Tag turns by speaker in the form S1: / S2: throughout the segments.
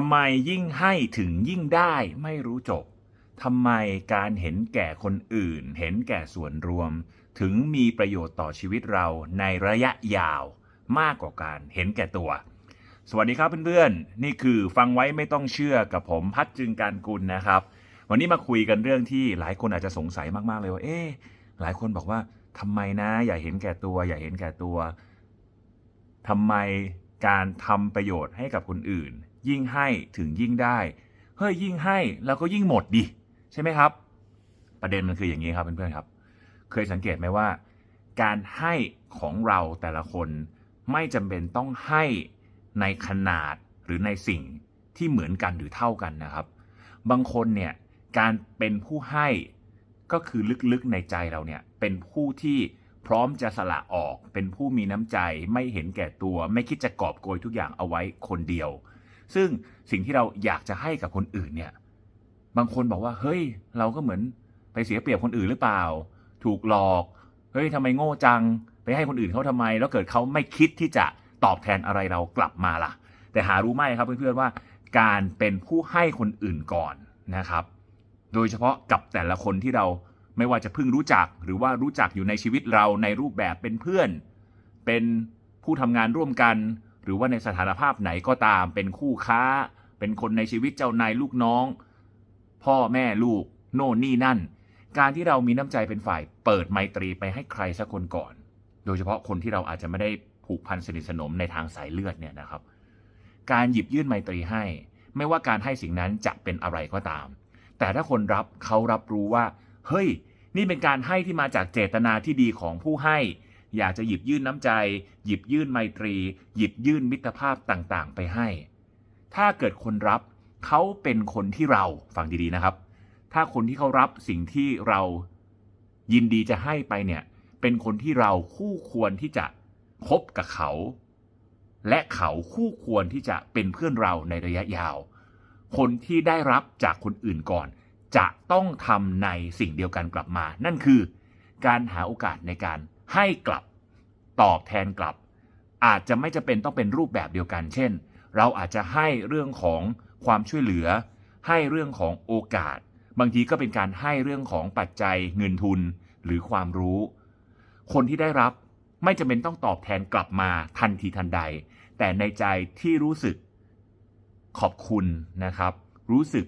S1: ทำไมยิ่งให้ถึงยิ่งได้ไม่รู้จบทำไมการเห็นแก่คนอื่น เห็นแก่ส่วนรวม ถึงมีประโยชน์ต่อชีวิตเราในระยะยาวมากกว่าการเห็นแก่ตัว สวัสดีครับเพื่อนๆ นี่คือฟังไว้ไม่ต้องเชื่อกับผมพัดจึงการกุลนะครับ วันนี้มาคุยกันเรื่องที่หลายคนอาจจะสงสัยมากๆเลยว่าเอ๊ะหลายคนบอกว่าทำไมนะอย่าเห็นแก่ตัว อย่าเห็นแก่ตัวทำไมการทำประโยชน์ให้กับคนอื่น ยิ่งให้ถึงยิ่งได้ เฮ้ยยิ่งให้แล้วก็ยิ่งหมดดิใช่ไหมครับ ประเด็นมันคืออย่างนี้ครับเพื่อนๆครับ เคยสังเกตไหมว่า การให้ของเราแต่ละคนไม่จำเป็นต้องให้ในขนาดหรือในสิ่งที่เหมือนกันหรือเท่ากันนะครับ บางคนเนี่ยการเป็นผู้ให้ก็คือลึกๆในใจเราเนี่ยเป็นผู้ที่พร้อมจะสละออก เป็นผู้มีน้ำใจไม่เห็นแก่ตัว ไม่คิดจะกอบโกยทุกอย่างเอาไว้คนเดียว ซึ่งสิ่งที่เราอยากจะให้กับคนอื่นเนี่ย บางคนบอกว่า เฮ้ย เราก็เหมือนไปเสียเปรียบคนอื่นหรือเปล่า ถูกหลอก เฮ้ยทำไมโง่จัง ไปให้คนอื่นเขาทำไม แล้วเกิดเขาไม่คิดที่จะตอบแทนอะไรเรากลับมาล่ะ แต่หารู้ไหมครับเพื่อนๆว่า การเป็นผู้ให้คนอื่นก่อนนะครับ โดยเฉพาะกับแต่ละคนที่เราไม่ว่าจะเพิ่งรู้จักหรือว่ารู้จักอยู่ในชีวิตเราในรูปแบบเป็นเพื่อน เป็นผู้ทำงานร่วมกัน รือว่าในสถานภาพไหนก็ตาม เป็นคู่ค้า เป็นคนในชีวิตเจ้านายลูกน้อง พ่อแม่ลูก โน่นนี่นั่น การที่เรามีน้ำใจเป็นฝ่าย เปิดไมตรีไปให้ใครสักคนก่อน โดยเฉพาะคนที่เราอาจจะไม่ได้ผูกพันสนิทสนมในทางสายเลือดเนี่ยนะครับ การหยิบยื่นไมตรีให้ ไม่ว่าการให้สิ่งนั้นจะเป็นอะไรก็ตาม แต่ถ้าคนรับเขารับรู้ว่า เฮ้ย นี่เป็นการให้ที่มาจากเจตนาที่ดีของผู้ให้ อยากจะหยิบยื่นน้ำใจ หยิบยื่นไมตรี หยิบยื่นมิตรภาพต่างๆ ไปให้ ถ้าเกิดคนรับเขาเป็นคนที่เราฟังดีๆนะครับ ถ้าคนที่เขารับสิ่งที่เรายินดีจะให้ไปเนี่ย เป็นคนที่เราคู่ควรที่จะคบกับเขา และเขาคู่ควรที่จะเป็นเพื่อนเราในระยะยาว คนที่ได้รับจากคนอื่นก่อน จะต้องทำในสิ่งเดียวกันกลับมา นั่นคือ การหาโอกาสในการ ให้กลับ ตอบแทนกลับ อาจจะไม่จำเป็นต้องเป็นรูปแบบเดียวกัน เช่น เราอาจจะให้เรื่องของความช่วยเหลือ ให้เรื่องของโอกาส บางทีก็เป็นการให้เรื่องของปัจจัยเงินทุนหรือความรู้ คนที่ได้รับไม่จำเป็นต้องตอบแทนกลับมาทันทีทันใด แต่ในใจที่รู้สึกขอบคุณนะครับ รู้สึก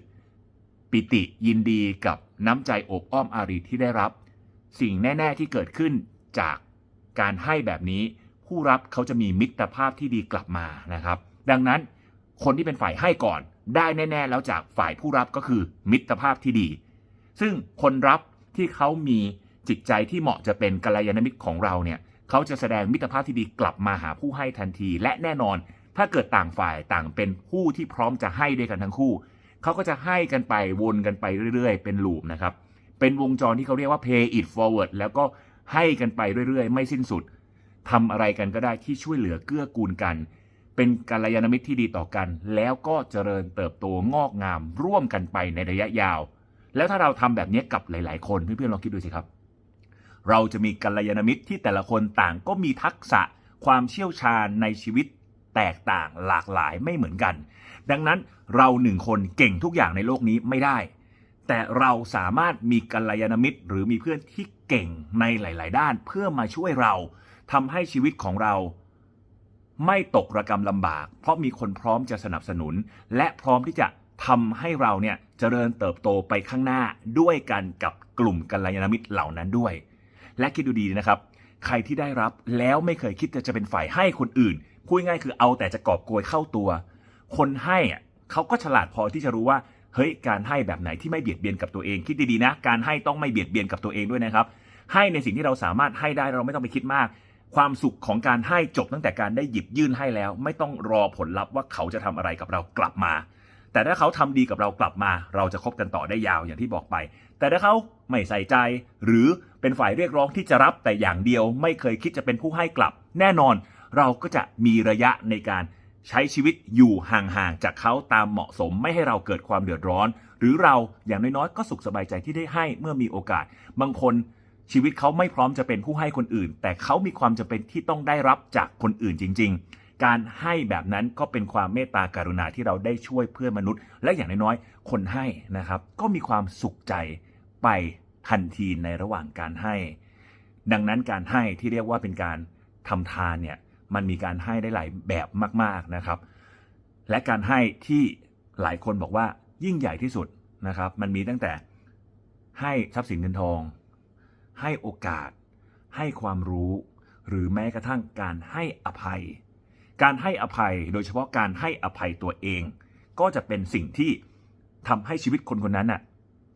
S1: ปิติยินดีกับน้ำใจอบอ้อมอารีที่ได้รับ สิ่งแน่ ๆ ที่เกิดขึ้น จากการให้แบบนี้ผู้รับเขาจะมีมิตรภาพที่ดีกลับมานะครับ ดังนั้นคนที่เป็นฝ่ายให้ก่อนได้แน่ ๆ แล้วจากฝ่ายผู้รับก็คือมิตรภาพที่ดี ซึ่งคนรับที่เขามีจิตใจที่เหมาะจะเป็นกัลยาณมิตรของเราเนี่ยเขาจะแสดงมิตรภาพที่ดีกลับมาหาผู้ให้ทันที และแน่นอน ถ้าเกิดต่างฝ่ายต่างเป็นผู้ที่พร้อมจะให้ด้วยกันทั้งคู่เขาก็จะให้กันไปวนกันไปเรื่อย ๆ เป็นลูปนะครับเป็นวงจรที่เขาเรียกว่า pay it forward แล้วก็ ให้กันไปเรื่อยๆ ไม่สิ้นสุดทำอะไรกันก็ได้ที่ช่วยเหลือเกื้อกูลกัน เป็นกัลยาณมิตรที่ดีต่อกัน แล้วก็เจริญเติบโตงอกงามร่วมกันไปในระยะยาว แล้วถ้าเราทำแบบนี้กับหลาย ๆ คนเพื่อนๆลองคิดดูสิครับ เราจะมีกัลยาณมิตรที่แต่ละคนต่างก็มีทักษะความเชี่ยวชาญในชีวิตแตกต่างหลากหลายไม่เหมือนกัน ดังนั้นเราหนึ่งคนเก่งทุกอย่างในโลกนี้ไม่ได้ แต่เราสามารถมีกัลยาณมิตร หรือมีเพื่อนที่เก่งในหลาย ๆ ด้านเพื่อมาช่วยเราทำให้ชีวิตของเรา ไม่ตกระกรรมลำบาก เพราะมีคนพร้อมจะสนับสนุน และพร้อมที่จะทำให้เราเนี่ยเจริญเติบโตไปข้างหน้าด้วยกันกับกลุ่มกัลยาณมิตรเหล่านั้นด้วย และคิดดูดีนะครับ ใครที่ได้รับแล้วไม่เคยคิดจะจะเป็นฝ่ายให้คนอื่นพูดง่ายคือเอาแต่จะกอบโกยเข้าตัว คนให้เขาก็ฉลาดพอที่จะรู้ว่า เฮ้ยการให้แบบไหนที่ไม่เบียดเบียนกับตัวเองคิดดีๆนะการให้ต้องไม่เบียดเบียนกับตัวเองด้วยนะครับ ให้ในสิ่งที่เราสามารถให้ได้เราไม่ต้องไปคิดมาก ความสุขของการให้จบตั้งแต่การได้หยิบยื่นให้แล้ว ไม่ต้องรอผลลัพธ์ว่าเขาจะทำอะไรกับเรากลับมา แต่ถ้าเขาทำดีกับเรากลับมา เราจะคบกันต่อได้ยาวอย่างที่บอกไป แต่ถ้าเขาไม่ใส่ใจ หรือเป็นฝ่ายเรียกร้องที่จะรับแต่อย่างเดียว ไม่เคยคิดจะเป็นผู้ให้กลับ แน่นอน เราก็จะมีระยะในการ ใช้ชีวิตอยู่ห่างๆจากเขาตามเหมาะสม ไม่ให้เราเกิดความเดือดร้อน หรือเราอย่างน้อยๆก็สุขสบายใจที่ได้ให้เมื่อมีโอกาส บางคนชีวิตเขาไม่พร้อมจะเป็นผู้ให้คนอื่น แต่เขามีความจำเป็นที่ต้องได้รับจากคนอื่นจริง ๆ การให้แบบนั้นก็เป็นความเมตตากรุณาที่เราได้ช่วยเพื่อนมนุษย์ และอย่างน้อยๆ คนให้นะครับ ก็มีความสุขใจไปทันทีในระหว่างการให้ ดังนั้นการให้ที่เรียกว่าเป็นการทำทานเนี่ย มันมีการให้ได้หลายแบบมากๆนะครับ และการให้ที่หลายคนบอกว่ายิ่งใหญ่ที่สุดนะครับ มันมีตั้งแต่ให้ทรัพย์สินเงินทอง ให้โอกาส ให้ความรู้ หรือแม้กระทั่งการให้อภัย การให้อภัยโดยเฉพาะการให้อภัยตัวเอง ก็จะเป็นสิ่งที่ทำให้ชีวิตคนคนนั้นน่ะ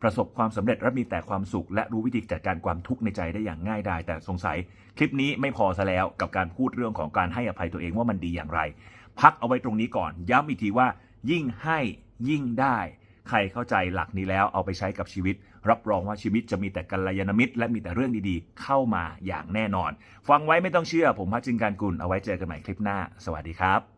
S1: ประสบความสำเร็จและมีแต่ความสุข และรู้วิธีจัดการความทุกข์ในใจได้อย่างง่ายดายแต่สงสัย คลิปนี้ไม่พอซะแล้วกับการพูดเรื่องของการให้อภัยตัวเองว่ามันดีอย่างไร พักเอาไว้ตรงนี้ก่อน ย้ำอีกทีว่า ยิ่งให้ยิ่งได้ ใครเข้าใจหลักนี้แล้วเอาไปใช้กับชีวิต รับรองว่าชีวิตจะมีแต่กัลยาณมิตร และมีแต่เรื่องดีๆ เข้ามาอย่างแน่นอน ฟังไว้ไม่ต้องเชื่อผมพัชจินการกุลเอาไว้เจอกันใหม่คลิปหน้า สวัสดีครับ